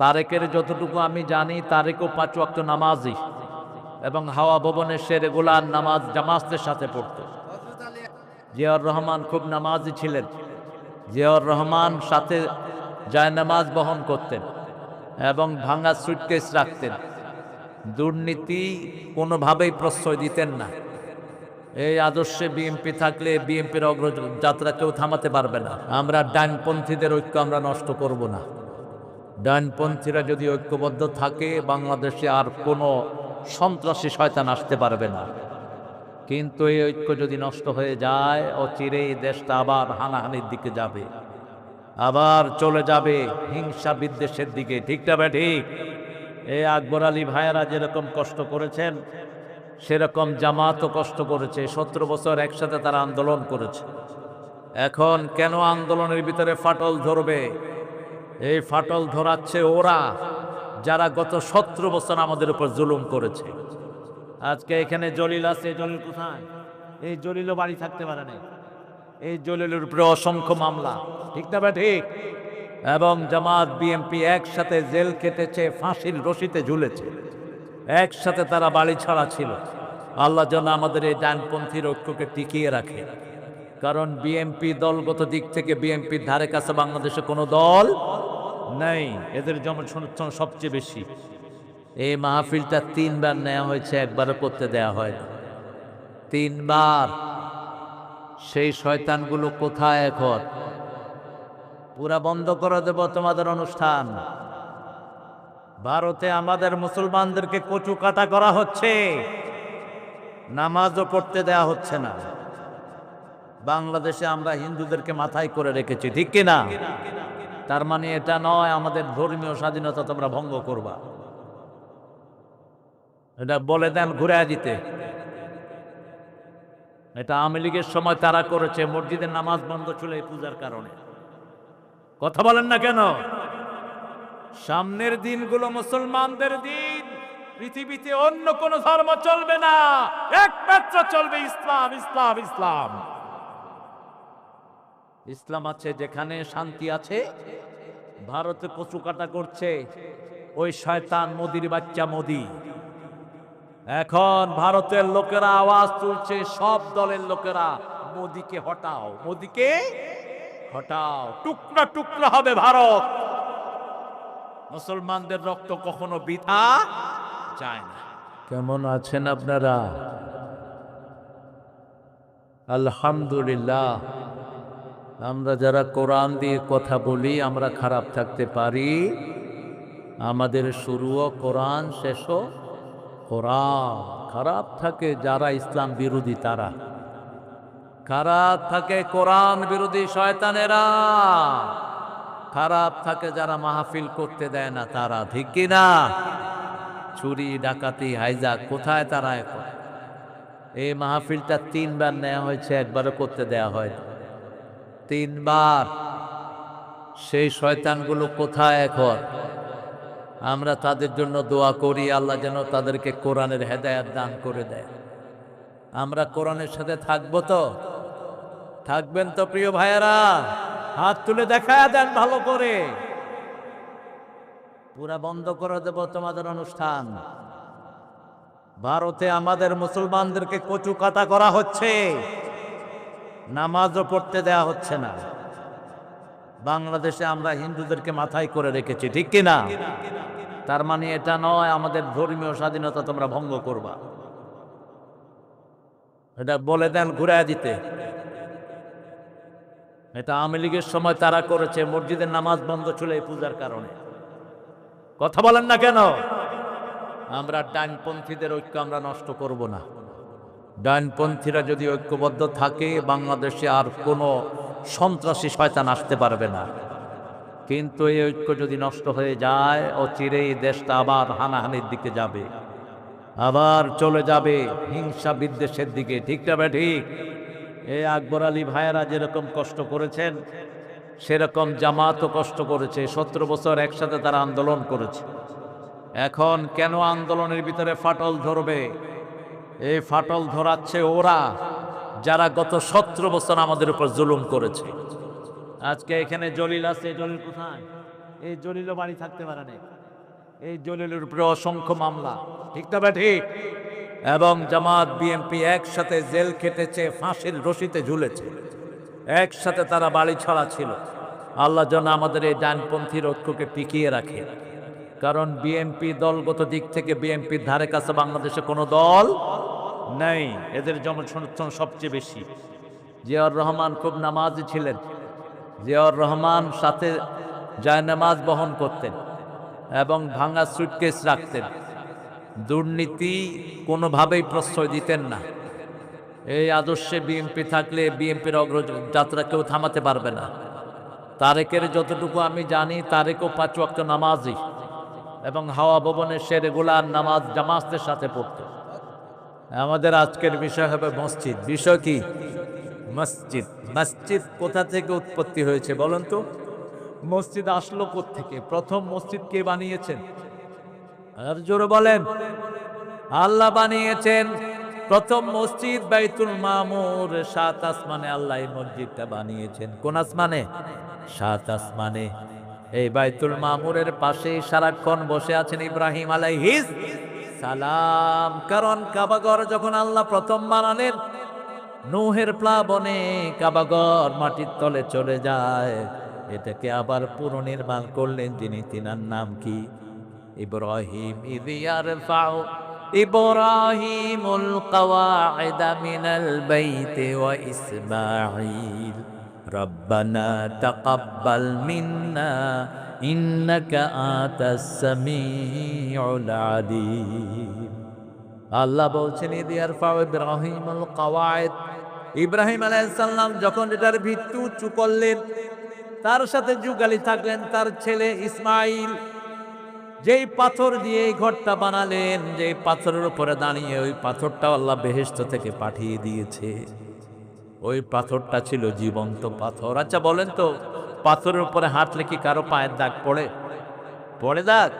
তারেকের যতটুকু আমি জানি, তারেকও পাঁচ ওয়াক্ত নামাজই। এবং হাওয়া ভবনে সে রেগুলার নামাজ জামাজদের সাথে পড়ত। জিয়াউর রহমান খুব নামাজি ছিলেন। জিয়াউর রহমান সাথে যায় নামাজ বহন করতেন এবং ভাঙা সুটকেস রাখতেন। দুর্নীতি কোনোভাবেই প্রশ্রয় দিতেন না। এই আদর্শে বিএনপি থাকলে বিএনপির অগ্রযাত্রা কেউ থামাতে পারবে না। আমরা ডানপন্থীদের ঐক্য আমরা নষ্ট করব না। ডানপন্থীরা যদি ঐক্যবদ্ধ থাকে, বাংলাদেশে আর কোনো সন্ত্রাসী শয়তান আসতে পারবে না। কিন্তু এই ঐক্য যদি নষ্ট হয়ে যায়, অচিরেই দেশটা আবার হানাহানির দিকে যাবে, আবার চলে যাবে হিংসা বিদ্বেষের দিকে। ঠিকটা বে ঠিক? এই আকবর আলী ভাইয়েরা যেরকম কষ্ট করেছেন, সেরকম জামাতও কষ্ট করেছে। সতেরো বছর একসাথে তারা আন্দোলন করেছে। এখন কেন আন্দোলনের ভিতরে ফাটল ধরবে? এই ফাটল ধরাচ্ছে ওরা, যারা গত সতেরো বছর আমাদের উপর জুলুম করেছে। আজকে এখানে জলিল আছে জলিল কোথায়? এই জলিলও বাড়ি থাকতে পারে না এই জলিলের উপরে অসংখ্য মামলা, ঠিক না বা ঠিক? এবং জামাত বিএমপি একসাথে জেল কেটেছে ফাঁসির রশিতে ঝুলেছে। একসাথে তারা বাড়ি ছাড়া ছিল। আল্লাহ যেন আমাদের এই ডানপন্থীর ঐক্যকে টিকিয়ে রাখে। কারণ বিএমপি দলগত দিক থেকে বিএমপির ধারে কাছে বাংলাদেশে কোনো দল নেই। এদের জনসমর্থন সবচেয়ে বেশি। এই মাহফিলটা তিনবার নেওয়া হয়েছে, একবারও করতে দেয়া হয় না। তিনবার। সেই শয়তানগুলো কোথায় এখন? পুরা বন্ধ করে দেব তোমাদের অনুষ্ঠান। ভারতে আমাদের মুসলমানদেরকে কচু কাটা করা হচ্ছে। নামাজও পড়তে দেয়া হচ্ছে না। বাংলাদেশে আমরা হিন্দুদেরকে মাথায় করে রেখেছি, ঠিক কিনা? তার মানে এটা নয়, আমাদের ধর্মীয় স্বাধীনতা তোমরা ভঙ্গ করবা। এটা বলে দেন ঘুরে দিতে। এটা আওয়ামী লীগের সময় তারা করেছে মসজিদের নামাজ বন্ধ ছিল এই পূজার কারণে। কথা বলেন না কেন? সামনের দিনগুলো মুসলমানদের দিন। পৃথিবীতে অন্য কোন ধর্ম চলবে না। একমাত্র চলবে ইসলাম ইসলাম ইসলাম। ইসলাম আছে, যেখানে শান্তি আছে, ভারতে কচু কাটা করছে, ওই শয়তান মোদির বাচ্চা মোদি। এখন ভারতের লোকেরা আওয়াজ তুলছে, সব দলের লোকেরা, মোদিকে হটাও মোদিকে হটাও, টুকরা টুকরা হবে ভারত। মুসলমানদের রক্ত কখনো বৃথা যায় না। কেমন আছেন আপনারা? আলহামদুলিল্লাহ। আমরা যারা কোরআন দিয়ে কথা বলি, আমরা খারাপ থাকতে পারি। আমাদের শুরুও কোরআন, শেষও কোরআন। খারাপ থাকে যারা ইসলাম বিরোধী, তারা। খারাপ থাকে কোরআন বিরোধী শয়তানেরা। খারাপ থাকে যারা মাহফিল করতে দেয় না, তারা ঠিক কি না চুরি ডাকাতি হাইজা কোথায় তারা এখন? এই মাহফিলটা তিনবার নেওয়া হয়েছে, একবারও করতে দেয়া হয় না। তিনবার। সেই শয়তানগুলো কোথায় এখন? আমরা তাদের জন্য দোয়া করি, আল্লাহ যেন তাদেরকে কোরআনের হেদায়াত দান করে দেয়। আমরা কোরআনের সাথে থাকব তো? থাকবেন তো প্রিয় ভাইয়েরা? হাত তুলে দেখা দেন ভালো করে। পুরা বন্ধ করে দেব তোমাদের অনুষ্ঠান। ভারতে আমাদের মুসলমানদেরকে কচু কাটা করা হচ্ছে। নামাজও পড়তে দেয়া হচ্ছে না। বাংলাদেশে আমরা হিন্দুদেরকে মাথায় করে রেখেছি, ঠিক কিনা? তার মানে এটা নয়, আমাদের ধর্মীয় স্বাধীনতা তোমরা ভঙ্গ করবা। এটা বলে দেন ঘুরে দিতে। এটা আওয়ামী লীগের সময় তারা করেছে মসজিদের নামাজ বন্ধ ছিল এই পূজার কারণে। কথা বলেন না কেন? আমরা ডানপন্থীদের ঐক্য আমরা নষ্ট করব না। ডানপন্থীরা যদি ঐক্যবদ্ধ থাকে, বাংলাদেশে আর কোনো সন্ত্রাসী শয়তান আসতে পারবে না। কিন্তু এই ঐক্য যদি নষ্ট হয়ে যায়, অচিরেই দেশটা আবার হানাহানির দিকে যাবে, আবার চলে যাবে হিংসা বিদ্বেষের দিকে। ঠিকটা বে ঠিক? এই আকবর আলী ভাইয়েরা যেরকম কষ্ট করেছেন, সেরকম জামাতও কষ্ট করেছে। সতেরো বছর একসাথে তারা আন্দোলন করেছে। এখন কেন আন্দোলনের ভিতরে ফাটল ধরবে? এই ফাটল ধরাচ্ছে ওরা, যারা গত সতেরো বছর আমাদের উপর জুলুম করেছে। আজকে এখানে জলিল আছে জলিল কোথায়? এই জলিলও বাড়ি থাকতে পারে না এই জলিলের উপরে অসংখ্য মামলা, ঠিক না বা ঠিক? এবং জামাত, বিএনপি একসাথে জেল খেটেছে, ফাঁসির রশিতে ঝুলেছে। একসাথে তারা বাড়ি ছড়া ছিল। আল্লাহ যেন আমাদের এই ডানপন্থীর ঐক্যকে টিকিয়ে রাখে। কারণ বিএনপি দলগত দিক থেকে বিএনপির ধারে কাছে বাংলাদেশে কোনো দল নেই। এদের জনসমর্থন সবচেয়ে বেশি। জিয়াউর রহমান খুব নামাজি ছিলেন। জিয়াউর রহমান সাথে জায়নামাজ বহন করতেন এবং ভাঙা সুটকেস রাখতেন। দুর্নীতি কোনোভাবেই প্রশ্রয় দিতেন না। এই আদর্শে বিএনপি থাকলে বিএনপির অগ্রযাত্রা কেউ থামাতে পারবে না। তারেকের যতটুকু আমি জানি, তারেকও পাঁচ ওয়াক্ত নামাজই এবং হাওয়া ভবনের শেরেগুলার নামাজ জামাজদের সাথে পড়তো। আমাদের আজকের বিষয় হবে মসজিদ। বিষয় কি? মসজিদ। মসজিদ কোথা থেকে উৎপত্তি হয়েছে বলুন তো? মসজিদ আসলো থেকে প্রথম মসজিদ কে বানিয়েছেন? আর জোরে বলেন। আল্লাহ বানিয়েছেন। প্রথম মসজিদ বাইতুল মামুর। সাত আসমানে আল্লাহ এই মসজিদটা বানিয়েছেন। কোন আসমানে? সাত আসমানে। এই বাইতুল মামুরের পাশে সারাক্ষণ বসে আছেন ইব্রাহিম আলাইহিস সালাম কারণ কাবাগর যখন আল্লাহ প্রথম বানালেন নুহের প্লাবনে কাবাগর মাটির তলে চলে যায় এটাকে আবার পুনর্নির্মাণ করলেন যিনি তিনার নাম কি ইব্রাহিম ইদিয়ার ফাও إبراهيم القواعد من البيت وإسماعيل ربنا تقبل منا আল্লাহ বলছেন ইব্রাহিম আলাইসাল্লাম ইব্রাহিম যখন এটার ভিত্তু উঁচু করলেন, তার সাথে যুগালি থাকলেন, তার ছেলে ইসমাইল। যেই পাথর দিয়ে এই ঘরটা বানালেন, যেই পাথরের উপরে দাঁড়িয়ে ওই পাথরটা আল্লাহ বেহেস্ত থেকে পাঠিয়ে দিয়েছে। ওই পাথরটা ছিল জীবন্ত পাথর। আচ্ছা বলেন তো পাথরের উপরে হাঁটলে কি কারও পায়ের দাগ পড়ে? পড়ে দাগ?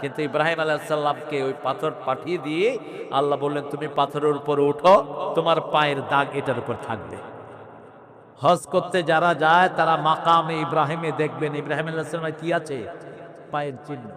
কিন্তু ইব্রাহিম আলাহিসাল্লামকে ওই পাথর পাঠিয়ে দিয়ে আল্লাহ বললেন, তুমি পাথরের উপরে উঠো, তোমার পায়ের দাগ এটার উপর থাকবে। হজ করতে যারা যায়, তারা মাকামে ইব্রাহিমে দেখবেন, ইব্রাহিম আলাহিসাল্লাম কি আছে? পায়ের চিহ্ন।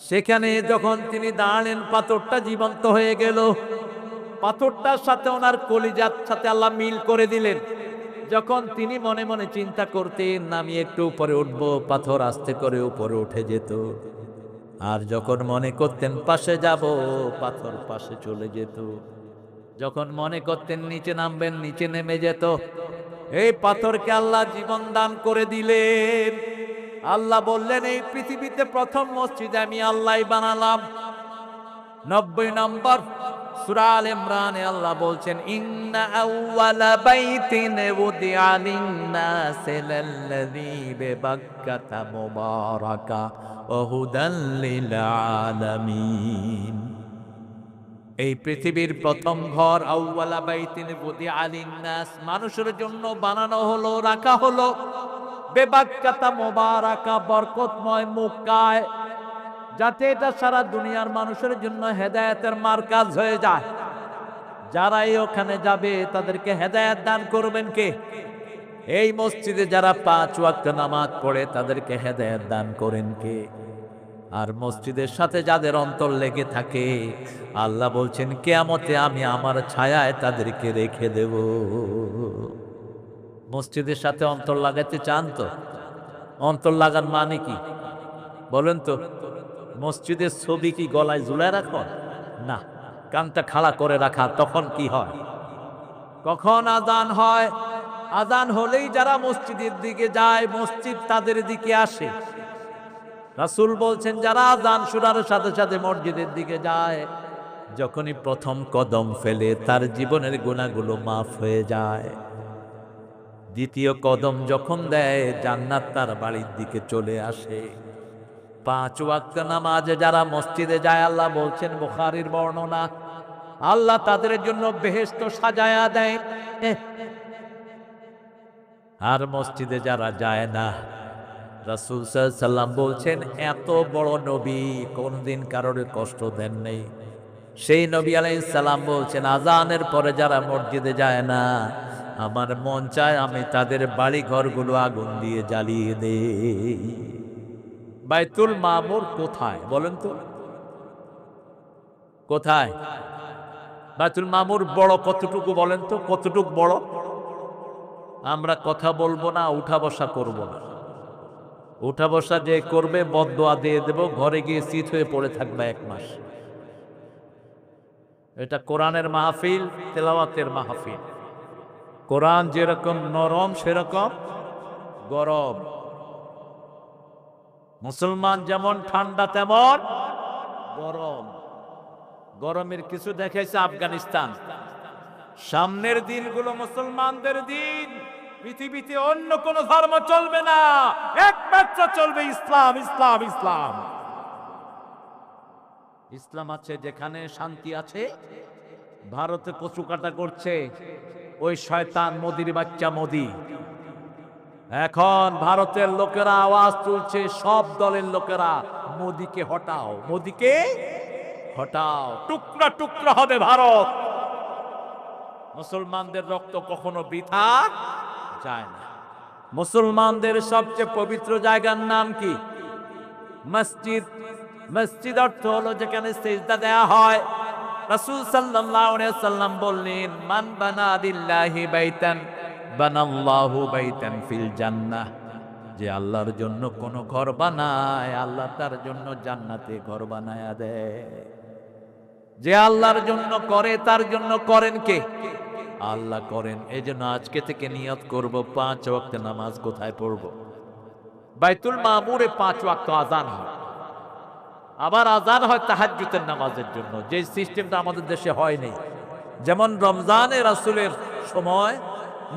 সেখানে যখন তিনি দাঁড়ালেন, পাথরটা জীবন্ত হয়ে গেল। পাথরটার সাথে ওনার কলিজার সাথে আল্লাহ মিল করে দিলেন। যখন তিনি মনে মনে চিন্তা করতেন, আমি একটু উপরে উঠব, পাথর আস্তে করে উপরে উঠে যেত। আর যখন মনে করতেন পাশে যাব, পাথর পাশে চলে যেত। যখন মনে করতেন নিচে নামবেন, নিচে নেমে যেত। এই পাথরকে আল্লাহ জীবন দান করে দিলেন। আল্লাহ বললেন, এই পৃথিবীতে প্রথম মসজিদ আমি আল্লাহ বানালাম। নব্বই নম্বর সুরাল ইমরানে আল্লাহ বলছেন, ইন্না আউওয়ালা বাইতিন উদিআ লিন-নাসি লাল্লাযী বিবাক্কাতা মুবারাকা ওয়া হুদাল লিল আলামিন এই পৃথিবীর প্রথম ঘর আউওয়ালা বাইতিন উদিআ লিন-নাস, মানুষের জন্য বানানো হলো, রাখা হলো। বেবাক্কাতা মোবারাকা, বরকতময় মুক্কায়। যাতে এটা সারা দুনিয়ার মানুষের জন্য হেদায়েতের মার্কাজ হয়ে যায়। যারাই ওখানে যাবে, তাদেরকে হেদায়েত দান করবেন কে? এই মসজিদে যারা পাঁচ ওয়াক্ত নামাজ পড়ে, তাদেরকে হেদায়েত দান করেন কে? আর মসজিদের সাথে যাদের অন্তর লেগে থাকে, আল্লাহ বলছেন, কেয়ামতে আমি আমার ছায়ায় তাদেরকে রেখে দেব। মসজিদের সাথে অন্তর লাগাতে চান তো? অন্তর লাগার মানে কি? বলেন তো। মসজিদের ছবি কি গলায় ঝুলায় রাখো? না, কানটা খাড়া করে রাখা, তখন কি হয়? কখন আজান হয়? আজান হলেই যারা মসজিদের দিকে যায়, মসজিদ তাদের দিকে আসে। রাসুল বলছেন, যারা আজান শোনার সাথে সাথে মসজিদের দিকে যায়, যখনই প্রথম কদম ফেলে, তার জীবনের গুণাগুলো মাফ হয়ে যায়। দ্বিতীয় কদম যখন দেয়, জান্নাত তার বাড়ির দিকে চলে আসে। পাঁচ ওয়াক্ত নামাজে যারা মসজিদে যায়, আল্লাহ বলছেন, বুখারির বর্ণনা, আল্লাহ তাদের জন্য বেহেস্ত সাজায়া দেয়। আর মসজিদে যারা যায় না, রাসুল সাল্লাম বলছেন, এত বড় নবী কোনদিন কারোর কষ্ট দেন নেই। সেই নবী আলাইসাল্লাম বলছেন, আজানের পরে যারা মসজিদে যায় না, আমার মন চায় আমি তাদের বাড়ি ঘরগুলো আগুন দিয়ে জ্বালিয়ে দেই। বাইতুল মামুর কোথায়? বলেন তো। কোথায়? বাইতুল মামুর বড় কতটুকু বলেন তো? কতটুকু বড়? আমরা কথা বলব না, উঠা বসা করব না। উঠা বসা যে করবে বদোয়া দিয়ে দেব, ঘরে গিয়ে শীত হয়ে পড়ে থাকবে এক মাস। এটা কোরআনের মাহফিল, তেলাওয়াতের মাহফিল। কোরআন যেরকম নরম, সেরকম গরম। মুসলমান যেমন ঠান্ডা, তেমন গরম। গরমের কিছু দেখাইছে আফগানিস্তান। সামনের দিনগুলো মুসলমানদের দিন। পৃথিবীতে অন্য কোন ধর্ম চলবে না। একমাত্র চলবে ইসলাম ইসলাম ইসলাম। ইসলাম আছে, যেখানে শান্তি আছে। ভারতে কচু কাটা করছে। ওই শয়তান মোদির বাচ্চা মোদি। এখন ভারতের লোকেরা আওয়াজ তুলছে, সব দলের লোকেরা, মোদিকে হটাও মোদিকে হটাও। টুকরা টুকরা হবে ভারত। মুসলমানদের রক্ত কখনো বৃথা যায় না। মুসলমানদের সবচেয়ে পবিত্র জায়গার নাম কি? মসজিদ। মসজিদ অর্থ হলো যেখানে সেজদা দেয়া হয়। রাসূল সাল্লাল্লাহু আলাইহি সাল্লাম বললেন, মান বানা বাইতান। যে আল্লাহর জন্য কোনো ঘর বানায়, আল্লাহ তার জন্য জান্নাতে ঘর বানায়া দেয়। যে আল্লাহর জন্য করে, তার জন্য করেন কে? আল্লাহ করেন। এই জন্য আজকে থেকে নিয়ত করব, পাঁচ ওয়াক্ত নামাজ কোথায় পড়ব? বাইতুল মামুরে পাঁচ ওয়াক্ত আজান হয়। আবার আজান হয় তাহাজ্জুতের নামাজের জন্য। যে সিস্টেমটা আমাদের দেশে হয়নি যেমন রমজানে রাসূলের সময়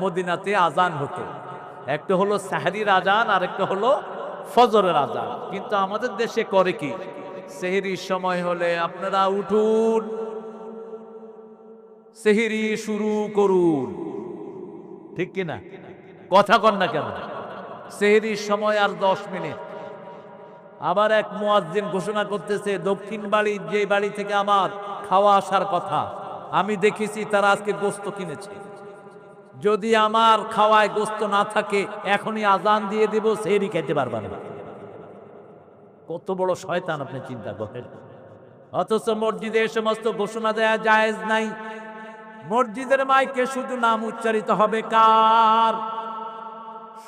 মদিনাতে আজান হতো। একটা হলো সাহারির আজান আর একটা হলো ফজরের আজান কিন্তু আমাদের দেশে করে কি? সেহরির সময় হলে আপনারা উঠুন, সেহরি শুরু করুন। ঠিক কিনা? কথা কন না কেন? সেহরির সময় আর দশ মিনিট। আবার এক মুয়াজ্জিন ঘোষণা করতেছে, দক্ষিণ বাড়ির যে বাড়ি থেকে আমার খাওয়া আসার কথা, আমি দেখেছি, তারা আজকে গোস্ত কিনেছে। যদি আমার খাওয়ায় গোস্ত না থাকে, এখনই আজান দিয়ে দিব সেহরি খেতে পারবা না। কত বড় শয়তান আপনি চিন্তা করেন। অথচ মসজিদে এ সমস্ত ঘোষণা দেয়া জায়েজ নাই। মসজিদের মাইকে শুধু নাম উচ্চারিত হবে কার?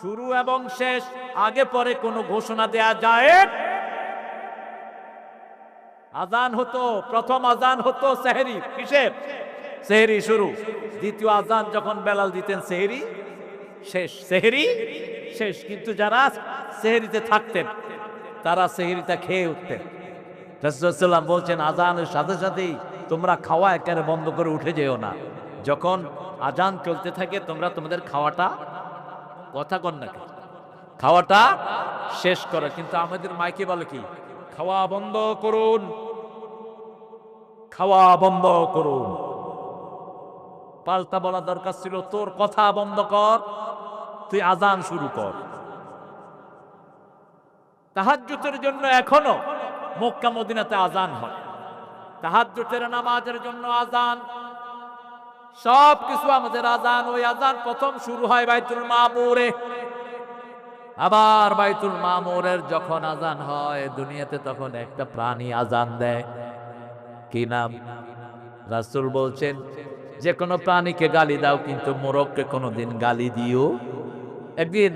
শুরু এবং শেষ, আগে পরে কোনো ঘোষণা দেয়া যায় আজান হতো, প্রথম আজান হতো সেহরি, কিসের? সেহরি শুরু। দ্বিতীয় আজান যখন বেলাল দিতেন, সেহরি শেষ। সেহরি শেষ। কিন্তু যারা সেহেরিতে থাকতেন, তারা সেহরিটা খেয়ে উঠতেন। রাসূলুল্লাহ বলছেন, আজানের সাথে সাথেই তোমরা খাওয়া একেবারে বন্ধ করে উঠে যেও না। যখন আজান চলতে থাকে, তোমরা তোমাদের খাওয়াটা কথা কন না খাওয়াটা শেষ করো। কিন্তু আমাদের মাইকে বলে কি? খাওয়া বন্ধ করুন। খাওয়া বন্ধ করুন। পাল্টা বলা দরকার ছিল। তোর কথা বন্ধ কর, তুই আজান শুরু কর। তাহাজ্জুতের জন্য এখনও মক্কা, মদিনাতে আজান হয়। তাহাজ্জুতের নামাজের জন্য আজান। সব কিছু আমাদের আজান, ওই আজান প্রথম শুরু হয় বাইতুল মামুরে। আবার বাইতুল মামুরের যখন আজান হয়, দুনিয়াতে তখন একটা প্রাণী আজান দেয়। কি নাম? রাসুল বলছেন যে কোনো প্রাণীকে গালি দাও কিন্তু মোরগকে কোনোদিন গালি দিও। একদিন